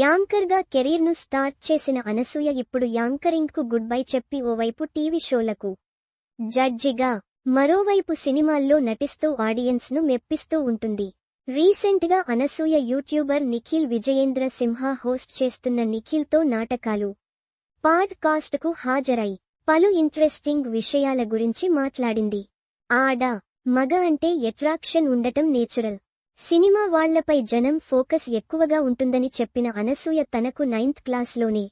యాంకర్గా కెరీర్ను స్టార్ట్ చేసిన అనసూయ ఇప్పుడు యాంకరింగ్కు గుడ్ బై చెప్పి ఓవైపు టీవీ షోలకు జడ్జిగా మరోవైపు సినిమాల్లో నటిస్తూ ఆడియన్స్ను మెప్పిస్తూ ఉంటుంది. రీసెంట్గా అనసూయ యూట్యూబర్ నిఖిల్ విజయేంద్ర సింహ హోస్ట్ చేస్తున్న నిఖిల్తో నాటకాలు పాడ్కాస్ట్కు హాజరై పలు ఇంట్రెస్టింగ్ విషయాల గురించి మాట్లాడింది. ఆడ మగ అంటే ఎట్రాక్షన్ ఉండటం నేచురల్. సినిమా వాళ్ళపై జనం ఫోకస్ ఎక్కువగా ఉంటుందని చెప్పిన అనసూయ తనకు నైన్త్ క్లాస్లోనే.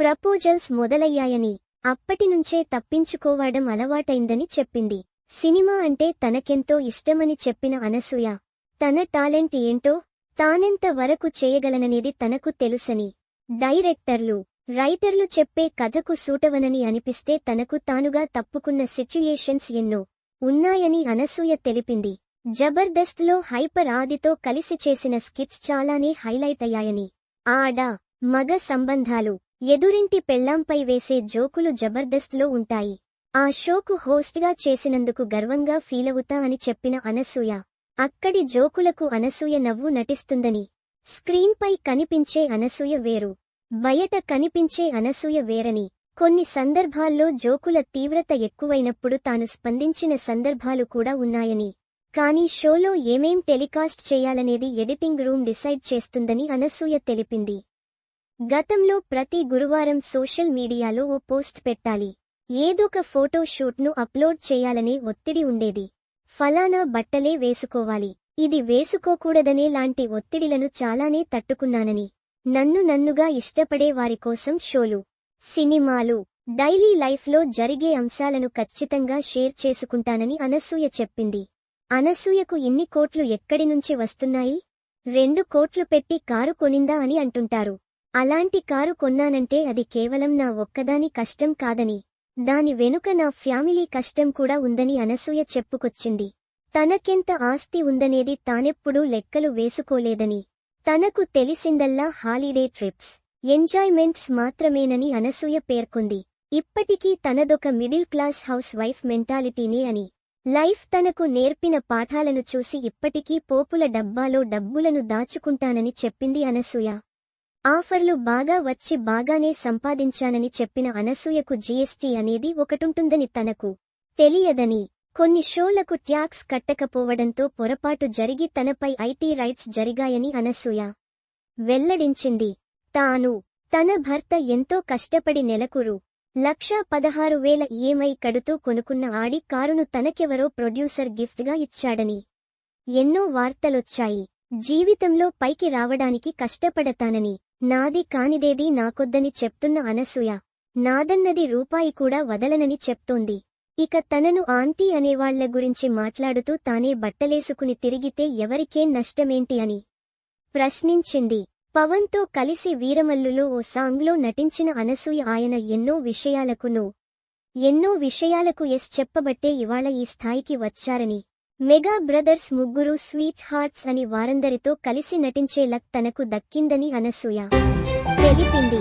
ప్రపోజల్స్ మొదలయ్యాయని అప్పటినుంచే తప్పించుకోవడం అలవాటైందని చెప్పింది. సినిమా అంటే తనకెంతో ఇష్టమని చెప్పిన అనసూయ తన టాలెంట్ ఏంటో తానెంత వరకు చేయగలననేది తనకు తెలుసని. డైరెక్టర్లు రైటర్లు చెప్పే కథకు సూటవనని అనిపిస్తే తనకు తానుగా తప్పుకున్న సిచ్యుయేషన్స్ ఎన్నో ఉన్నాయని అనసూయ తెలిపింది. జబర్దస్త్లో హైపర్ ఆదితో కలిసి చేసిన స్కిట్స్ చాలానే హైలైట్ అయ్యాయని. ఆడ మగ సంబంధాలు ఎదురింటి పెళ్ళాంపై వేసే జోకులు జబర్దస్త్లో ఉంటాయి. ఆ షోకు హోస్ట్గా చేసినందుకు గర్వంగా ఫీలవుతా అని చెప్పిన అనసూయ. అక్కడి జోకులకు అనసూయ నవ్వు నటిస్తుందని. స్క్రీన్పై కనిపించే అనసూయ వేరు. బయట కనిపించే అనసూయ వేరని. కొన్ని సందర్భాల్లో జోకుల తీవ్రత ఎక్కువైనప్పుడు తాను స్పందించిన సందర్భాలు కూడా ఉన్నాయని. కానీ షోలో ఏమేం టెలికాస్ట్ చేయాలనేది ఎడిటింగ్ రూమ్ డిసైడ్ చేస్తుందని అనసూయ తెలిపింది. గతంలో ప్రతి గురువారం సోషల్ మీడియాలో ఓ పోస్ట్ పెట్టాలి. ఏదొక ఫోటో షూట్ను అప్లోడ్ చేయాలనే ఒత్తిడి ఉండేది. ఫలానా బట్టలే వేసుకోవాలి. ఇది వేసుకోకూడదనే లాంటి ఒత్తిడిలను చాలానే తట్టుకున్నానని. నన్ను నన్నుగా ఇష్టపడే వారి కోసం షోలు సినిమాలు డైలీ లైఫ్లో జరిగే అంశాలను ఖచ్చితంగా షేర్ చేసుకుంటానని అనసూయ చెప్పింది. అనసూయకు ఇన్ని కోట్లు ఎక్కడి నుంచి వస్తున్నాయి? రెండు కోట్లు పెట్టి కారు కొనిందా అని అంటుంటారు. అలాంటి కారు కొన్నానంటే అది కేవలం నా ఒక్కదాని కష్టం కాదని. దాని వెనుక నా ఫ్యామిలీ కష్టం కూడా ఉందని అనసూయ చెప్పుకొచ్చింది. తనకెంత ఆస్తి ఉందనేది తానెప్పుడూ లెక్కలు వేసుకోలేదని. తనకు తెలిసిందల్లా హాలిడే ట్రిప్స్ ఎంజాయ్మెంట్స్ మాత్రమేనని అనసూయ పేర్కొంది. ఇప్పటికీ తనదొక మిడిల్ క్లాస్ హౌస్ వైఫ్ మెంటాలిటీనే అని. లైఫ్ తనకు నేర్పిన పాఠాలను చూసి ఇప్పటికీ పోపుల డబ్బాలో డబ్బులను దాచుకుంటానని చెప్పింది అనసూయ. ఆఫర్లు బాగా వచ్చి బాగానే సంపాదించానని చెప్పిన అనసూయకు జీఎస్టీ అనేది ఒకటుంటుందని తనకు తెలియదని కొన్ని షోలకు ట్యాక్స్ కట్టకపోవడంతో పొరపాటు జరిగి తనపై ఐటీ రైట్స్ జరిగాయని అనసూయ వెల్లడించింది. తాను తన భర్త ఎంతో కష్టపడి నెలకు రూ లక్షా పదహారు వేల ఈఎంఐ కడుతూ కొనుక్కున్న ఆడి కారును తనకెవరో ప్రొడ్యూసర్ గిఫ్ట్గా ఇచ్చాడని. ఎన్నో వార్తలొచ్చాయి. జీవితంలో పైకి రావడానికి కష్టపడతానని. నాది కానిదేది నాకొద్దని చెప్తున్న అనసూయ. నాదన్నది రూపాయి కూడా వదలనని చెప్తోంది. ఇక తనను ఆంటీ అనేవాళ్ళ గురించి మాట్లాడుతూ తానే బట్టలేసుకుని తిరిగితే ఎవరికే నష్టమేంటి అని ప్రశ్నించింది. పవన్తో కలిసి వీరమల్లులో ఓ సాంగ్లో నటించిన అనసూయ ఆయన ఎన్నో విషయాలకును ఎన్నో విషయాలకు ఎస్ చెప్పబట్టే ఇవాళ ఈ స్థాయికి వచ్చారని. మెగా బ్రదర్స్ ముగ్గురు స్వీట్ హార్ట్స్ అని వారందరితో కలిసి నటించే లక్ తనకు దక్కిందని అనసూయ. తెలిపింది.